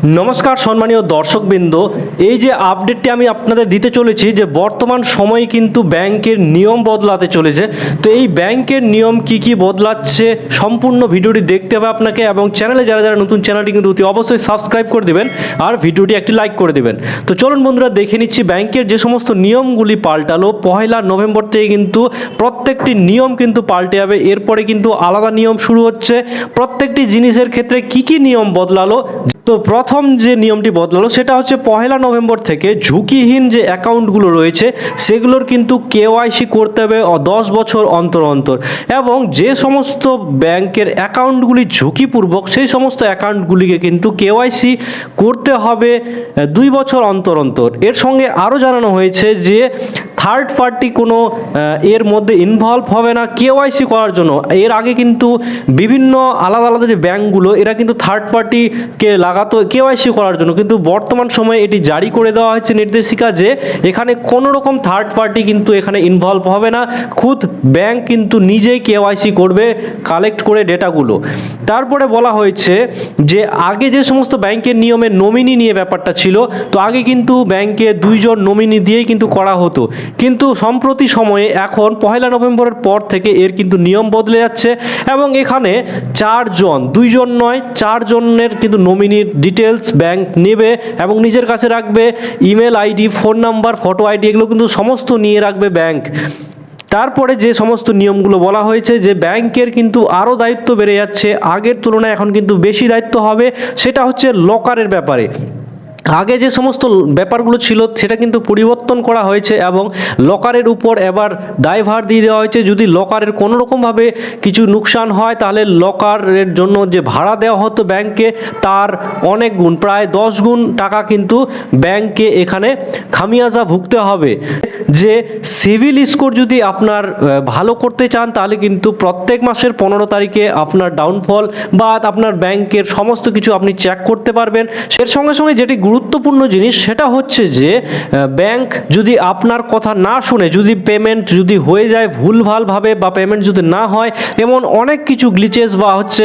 নমস্কার সম্মানীয় দর্শকবৃন্দ, এই যে আপডেটটি আমি আপনাদের দিতে চলেছি যে বর্তমান সময়ে কিন্তু ব্যাংকের নিয়ম বদলাতে চলেছে, তো এই ব্যাংকের নিয়ম কি কি বদলাচ্ছে সম্পূর্ণ ভিডিওটি দেখতে হবে আপনাকে এবং চ্যানেলে যারা যারা নতুন চ্যানেলটি কিন্তু অতি অবশ্যই সাবস্ক্রাইব করে দেবেন আর ভিডিওটি একটি লাইক করে দেবেন। তো চলুন বন্ধুরা দেখে নিচ্ছি ব্যাংকের যে সমস্ত নিয়মগুলি পাল্টালো পহেলা নভেম্বর থেকে কিন্তু প্রত্যেকটি নিয়ম কিন্তু পাল্টে যাবে, এরপরে কিন্তু আলাদা নিয়ম শুরু হচ্ছে। প্রত্যেকটি জিনিসের ক্ষেত্রে কি কি নিয়ম বদলালো তো প্রথম যে নিয়মটি বদলালো, সেটা হচ্ছে পহেলা নভেম্বর থেকে ঝুঁকিহীন যে অ্যাকাউন্টগুলো রয়েছে, সেগুলোর কিন্তু কেওয়াইসি করতে হবে দশ বছর অন্তর অন্তর। এবং যে সমস্ত ব্যাংকের অ্যাকাউন্টগুলি ঝুঁকিপূর্বক, সেই সমস্ত অ্যাকাউন্টগুলিকে কিন্তু কেওয়াইসি করতে হবে দুই বছর অন্তর অন্তর। এর সঙ্গে আরও জানানো হয়েছে যে থার্ড পার্টি কোনো এর মধ্যে ইনভলভ হবে না কেওয়াইসি করার জন্য। এর আগে কিন্তু বিভিন্ন আলাদা আলাদা যে ব্যাঙ্কগুলো, এরা কিন্তু থার্ড পার্টিকে লাগাতো কেওয়াইসি করার জন্য। কিন্তু বর্তমান সময়ে এটি জারি করে দেওয়া হয়েছে নির্দেশিকা যে, এখানে কোনো রকম থার্ড পার্টি কিন্তু এখানে ইনভলভ হবে না। খুদ ব্যাংক কিন্তু নিজেই কেওয়াইসি করবে কালেক্ট করে ডেটাগুলো। তারপরে বলা হয়েছে যে, আগে যে সমস্ত ব্যাংকের নিয়মে নমিনি নিয়ে ব্যাপারটা ছিল, তো আগে কিন্তু ব্যাংকে দুইজন নমিনি দিয়েই কিন্তু করা হতো। কিন্তু সম্প্রতি সময়ে এখন পহেলা নভেম্বরের পর থেকে এর কিন্তু নিয়ম বদলে যাচ্ছে এবং এখানে চারজন, দুইজন নয়, চারজনের কিন্তু নমিনির ডিটেলস ব্যাংক নেবে এবং নিজের কাছে রাখবে email ID phone number photo ID এগুলো কিন্তু সমস্ত নিয়ে রাখবে ব্যাংক তারপরে যে সমস্ত নিয়মগুলো বলা হয়েছে যে ব্যাংকের কিন্তু আরও দায়িত্ব বেড়ে যাচ্ছে, আগের তুলনায় এখন কিন্তু বেশি দায়িত্ব হবে, সেটা হচ্ছে লকারের ব্যাপারে। আগে যে সমস্ত ব্যাপারগুলো ছিল, সেটা কিন্তু পরিবর্তন করা হয়েছে এবং লকারের উপর এবার দায়ভার দিয়ে দেওয়া হয়েছে। যদি লকারের কোনো রকমভাবে কিছু নুকসান হয়, তাহলে লকারের জন্য যে ভাড়া দেওয়া হতো ব্যাংকে, তার অনেক গুণ, প্রায় দশ গুণ টাকা কিন্তু ব্যাংকে এখানে খামিয়াজা ভুগতে হবে। যে সিভিল স্কোর যদি আপনার ভালো করতে চান, তাহলে কিন্তু প্রত্যেক মাসের পনেরো তারিখে আপনার ডাউনফল বা আপনার ব্যাংকের সমস্ত কিছু আপনি চেক করতে পারবেন। এর সঙ্গে সঙ্গে যেটি গুরুত্বপূর্ণ জিনিস সেটা হচ্ছে যে ব্যাংক যদি আপনার কথা না শুনে, যদি পেমেন্ট যদি হয়ে যায় ভুলভালভাবে বা পেমেন্ট যদি না হয়, এমন অনেক কিছু গ্লিচেস বা হচ্ছে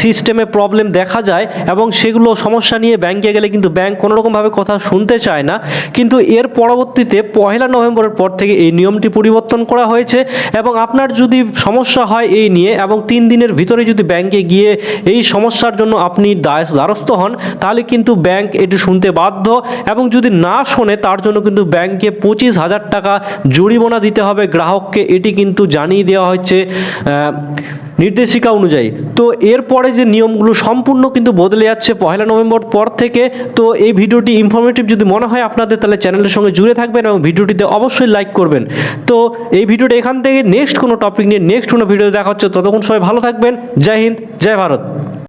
সিস্টেমে প্রবলেম দেখা যায় এবং সেগুলো সমস্যা নিয়ে ব্যাংকে গেলে কিন্তু ব্যাংক কোনো রকমভাবে কথা শুনতে চায় না। কিন্তু এর পরবর্তীতে পহেলা নভেম্বরের পর থেকে এই নিয়মটি পরিবর্তন করা হয়েছে এবং আপনার যদি সমস্যা হয় এই নিয়ে এবং তিন দিনের ভিতরে যদি ব্যাংকে গিয়ে এই সমস্যার জন্য আপনি দ্বারস্থ হন, তাহলে কিন্তু ব্যাংক এটি শুনতে বাধ্য এবং যদি না শোনে, তার জন্য কিন্তু ব্যাংকে পঁচিশ হাজার টাকা জরিমানা দিতে হবে। গ্রাহককে এটি কিন্তু জানিয়ে দেওয়া হচ্ছে নির্দেশিকা অনুযায়ী। তো এরপরে যে নিয়মগুলো সম্পূর্ণ কিন্তু বদলে যাচ্ছে পয়লা নভেম্বর পর থেকে, তো এই ভিডিওটি ইনফরমেটিভ যদি মনে হয় আপনাদের, তাহলে চ্যানেলের সঙ্গে জুড়ে থাকবেন এবং ভিডিওটিতে অবশ্যই লাইক করবেন। তো এই ভিডিওটা এখান থেকে নেক্সট কোনো টপিক নিয়ে নেক্সট কোনো ভিডিও দেখা হচ্ছে। ততক্ষণ সবাই ভালো থাকবেন। জয় হিন্দ, জয় ভারত।